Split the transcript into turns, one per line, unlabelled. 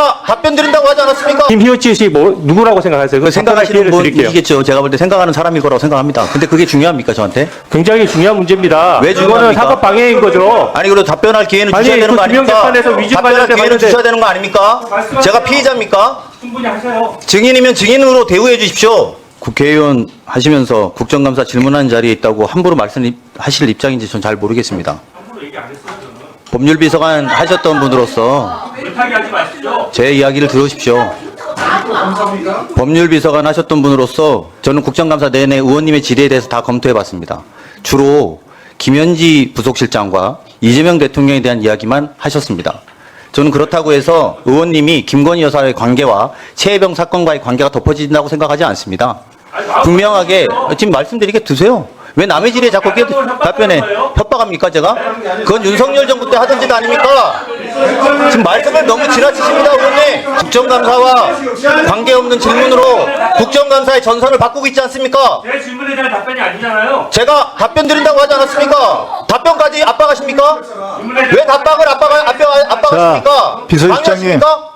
제가 답변 드린다고 하지 않았습니까?
김희우치 씨 뭐 누구라고 생각하세요? 그 생각할
생각하시는
드릴게요.
분이겠죠. 제가 볼 때 생각하는 사람일 거라고 생각합니다. 근데 그게 중요합니까 저한테?
굉장히 중요한 문제입니다.
왜
이거는
중요합니까?
사법 방해인 거죠.
아니 그리고 답변할 기회는
아니,
주셔야 되는 그거
김영
아닙니까?
재판에서 위증
답변할 기회는
봤는데-
주셔야 되는 거 아닙니까?
말씀하세요.
제가 피의자입니까?
충분히 하세요.
증인이면 증인으로 대우해 주십시오. 국회의원 하시면서 국정감사 질문하는 자리에 있다고 함부로 말씀하실 입장인지 전 잘 모르겠습니다.
함부로 얘기 안 했어요, 저는.
법률비서관 하셨던 분으로서
불타게 하지 마시죠.
제 이야기를 들으십시오. 법률 비서관 하셨던 분으로서 저는 국정감사 내내 의원님의 질의에 대해서 다 검토해 봤습니다. 주로 김현지 부속실장과 이재명 대통령에 대한 이야기만 하셨습니다. 저는 그렇다고 해서 의원님이 김건희 여사의 관계와 최혜병 사건과의 관계가 덮어진다고 생각하지 않습니다. 분명하게 지금 말씀드리게 두세요. 왜 남의 질의에 자꾸 끼 답변해 협박합니까 제가? 그건 윤석열 정부 때 하던 짓 아닙니까? 지금 말씀을 너무 지나치십니다, 의원님. 국정감사와 관계없는 질문으로 국정감사의 전선을 바꾸고 있지 않습니까?
제 질문에 대한 답변이 아니잖아요.
제가 답변 드린다고 하지 않았습니까? 답변까지 압박하십니까? 왜 답박을 압박, 압박, 압박하십니까?
자, 비서실장님.
방해하십니까?